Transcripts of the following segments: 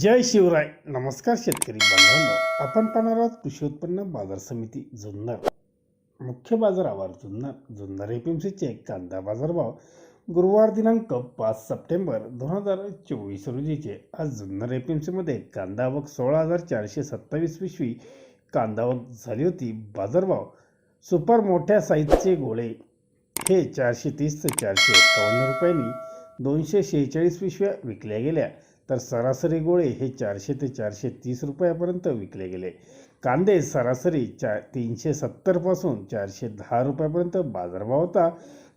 जय शिवराय. नमस्कार शेतकरी बांधवांनो. आपण पाहणार आहोत कृषी उत्पन्न बाजार समिती जुन्नर. मुख्य बाजार आवार जुन्नर. जुन्नर एपीएमसीचे कांदा बाजारभाव गुरुवार दिनांक पाच सप्टेंबर दोन हजार चोवीस रोजीचे आज जुन्नर एपीएमसीमध्ये कांदा आवक सोळा हजार चारशे सत्तावीस पिशवी कांदा आवक झाली होती. बाजारभाव सुपर मोठ्या साईजचे गोळे हे चारशे तीस ते चारशे एकावन्न रुपयांनी दोनशे शेहेचाळीस पिशव्या विकल्या गेल्या. तर सरासरी गोळे हे चारशे ते चारशे तीस रुपयापर्यंत विकले गेले. कांदे सरासरी चा तीनशे सत्तरपासून चारशे दहा रुपयापर्यंत बाजारभाव होता.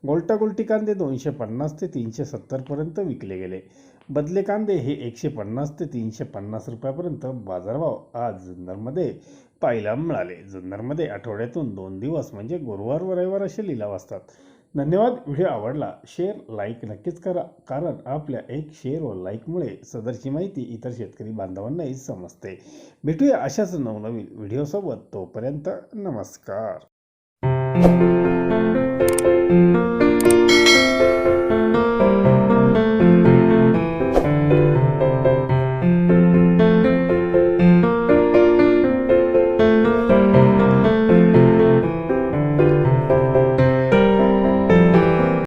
गोलटा गोलटी कांदे दोनशे पन्नास ते तीनशे सत्तरपर्यंत विकले गेले. बदले कांदे हे एकशे पन्नास ते तीनशे पन्नास रुपयापर्यंत बाजारभाव आज जुन्नरमध्ये पाहायला मिळाले. जुन्नरमध्ये आठवड्यातून दोन दिवस म्हणजे गुरुवार व रविवार असे लिलाव असतात. धन्यवाद. व्हिडिओ आवडला शेअर लाईक नक्कीच करा. कारण आपल्या एक शेअर व लाईकमुळे सदरची माहिती इतर शेतकरी बांधवांनाही समजते. भेटूया अशाच नवनवीन व्हिडिओसोबत. तोपर्यंत नमस्कार.